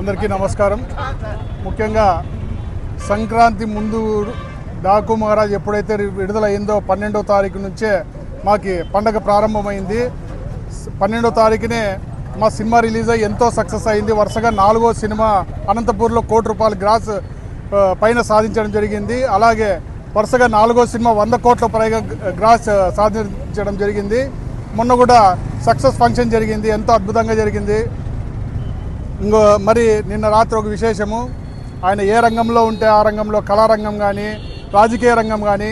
అందరికీ నమస్కారం. ముఖ్యంగా సంక్రాంతి ముందు డాకు మహారాజ్ ఎప్పుడైతే విడుదలైందో పన్నెండో తారీఖు నుంచే మాకి పండగ ప్రారంభమైంది. పన్నెండో తారీఖునే మా సినిమా రిలీజ్ అయ్యి ఎంతో సక్సెస్ అయింది. వరుసగా నాలుగో సినిమా అనంతపూర్లో కోటి రూపాయల గ్రాస్ పైన సాధించడం జరిగింది. అలాగే వరుసగా నాలుగో సినిమా వంద కోట్ల పైగా గ్రాస్ సాధించడం జరిగింది. మొన్న కూడా సక్సెస్ ఫంక్షన్ జరిగింది. ఎంతో అద్భుతంగా జరిగింది. ఇంకో మరి నిన్న రాత్రి ఒక విశేషము. ఆయన ఏ రంగంలో ఉంటే ఆ రంగంలో కళారంగం కానీ రాజకీయ రంగం కానీ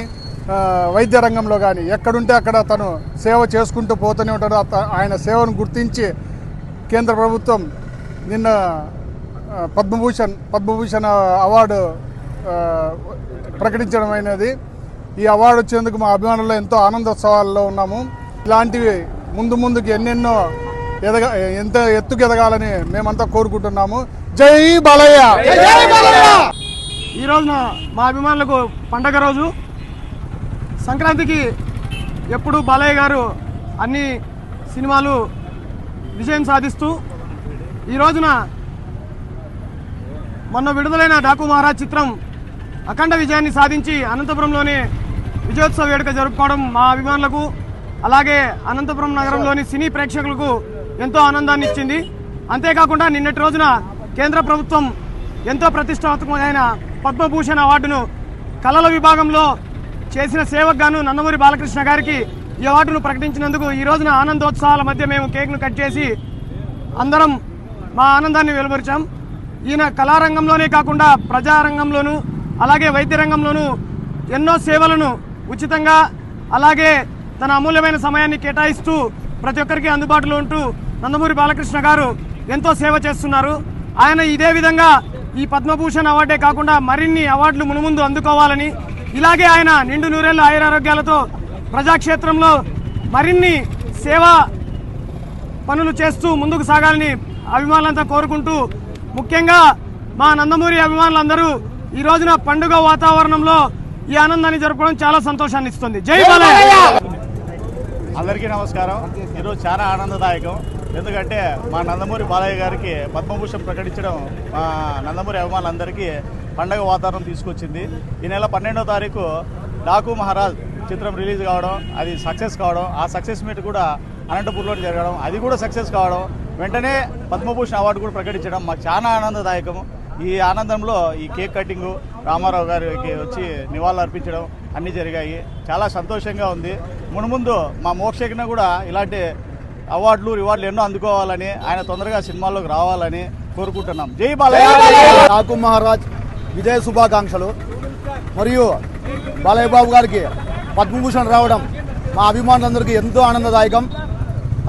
వైద్య రంగంలో కానీ ఎక్కడుంటే అక్కడ తను సేవ చేసుకుంటూ పోతూనే ఉంటాడు. ఆయన సేవను గుర్తించి కేంద్ర ప్రభుత్వం నిన్న పద్మభూషణ్ పద్మభూషణ్ అవార్డు ప్రకటించడం అయినది. ఈ అవార్డు వచ్చేందుకు మా అభిమానుల్లో ఎంతో ఆనందోత్సవాల్లో ఉన్నాము. ఇలాంటివి ముందు ముందుకు ఎన్నెన్నో ఎదగ ఎంత ఎత్తుకు ఎదగాలని మేమంతా కోరుకుంటున్నాము. జై బాలయ్య! ఈ రోజున మా అభిమానులకు పండగ రోజు. సంక్రాంతికి ఎప్పుడు బాలయ్య గారు అన్ని సినిమాలు విజయం సాధిస్తూ ఈ రోజున మొన్న విడుదలైన డాకు మహారాజ్ చిత్రం అఖండ విజయాన్ని సాధించి అనంతపురంలోని విజయోత్సవ వేడుక జరుపుకోవడం మా అభిమానులకు అలాగే అనంతపురం నగరంలోని సినీ ప్రేక్షకులకు ఎంతో ఆనందాన్ని ఇచ్చింది. అంతేకాకుండా నిన్నటి రోజున కేంద్ర ప్రభుత్వం ఎంతో ప్రతిష్టాత్మకమైన పద్మభూషణ్ అవార్డును కళల విభాగంలో చేసిన సేవకు గాను నందమూరి బాలకృష్ణ గారికి ఈ అవార్డును ప్రకటించినందుకు ఈ రోజున ఆనందోత్సవాల మధ్య మేము కేక్ను కట్ చేసి అందరం మా ఆనందాన్ని వెలువరిచాం. ఈయన కళారంగంలోనే కాకుండా ప్రజారంగంలోనూ అలాగే వైద్య రంగంలోనూ ఎన్నో సేవలను ఉచితంగా అలాగే తన అమూల్యమైన సమయాన్ని కేటాయిస్తూ ప్రతి ఒక్కరికి అందుబాటులో ఉంటూ నందమూరి బాలకృష్ణ గారు ఎంతో సేవ చేస్తున్నారు. ఆయన ఇదే విధంగా ఈ పద్మభూషణ్ అవార్డే కాకుండా మరిన్ని అవార్డులు మునుముందు అందుకోవాలని ఇలాగే ఆయన నిండు నూరేళ్ళ ఆయురారోగ్యాలతో ప్రజాక్షేత్రంలో మరిన్ని సేవా పనులు చేస్తూ ముందుకు సాగాలని అభిమానులంతా కోరుకుంటూ ముఖ్యంగా మా నందమూరి అభిమానులందరూ ఈ రోజున పండుగ వాతావరణంలో ఈ ఆనందాన్ని జరుపుకోవడం చాలా సంతోషాన్ని ఇస్తుంది. జై బాలయ్య! అందరికీ నమస్కారం. ఈరోజు చాలా ఆనందదాయకం. ఎందుకంటే మా నందమూరి బాలయ్య గారికి పద్మభూషణ్ ప్రకటించడం మా నందమూరి అభిమానులందరికీ పండగ వాతావరణం తీసుకొచ్చింది. ఈ నెల పన్నెండో తారీఖు డాకు మహారాజ్ చిత్రం రిలీజ్ కావడం అది సక్సెస్ కావడం ఆ సక్సెస్ మీట్ కూడా అనంతపూర్లో జరగడం అది కూడా సక్సెస్ కావడం వెంటనే పద్మభూషణ్ అవార్డు కూడా ప్రకటించడం మాకు చాలా ఆనందదాయకం ఈ ఆనందంలో ఈ కేక్ కటింగు రామారావు గారికి వచ్చి నివాళులు అర్పించడం అన్నీ జరిగాయి. చాలా సంతోషంగా ఉంది. మునుముందు మా మోక్షజ్ఞ కూడా ఇలాంటి అవార్డులు రివార్డులు ఎన్నో అందుకోవాలని ఆయన తొందరగా సినిమాల్లోకి రావాలని కోరుకుంటున్నాం. జై బాలయ్య! ఠాకూర్ మహారాజ్ విజయ శుభాకాంక్షలు. మరియు బాలయ్య బాబు గారికి పద్మభూషణ్ రావడం మా అభిమానులందరికీ ఎంతో ఆనందదాయకం.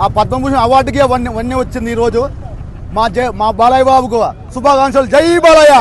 ఆ పద్మభూషణ్ అవార్డుకే వన్నీ వన్నీ వచ్చింది ఈరోజు. మా జై మా బాలయ్య బాబుకు శుభాకాంక్షలు. జై బాలయ్య!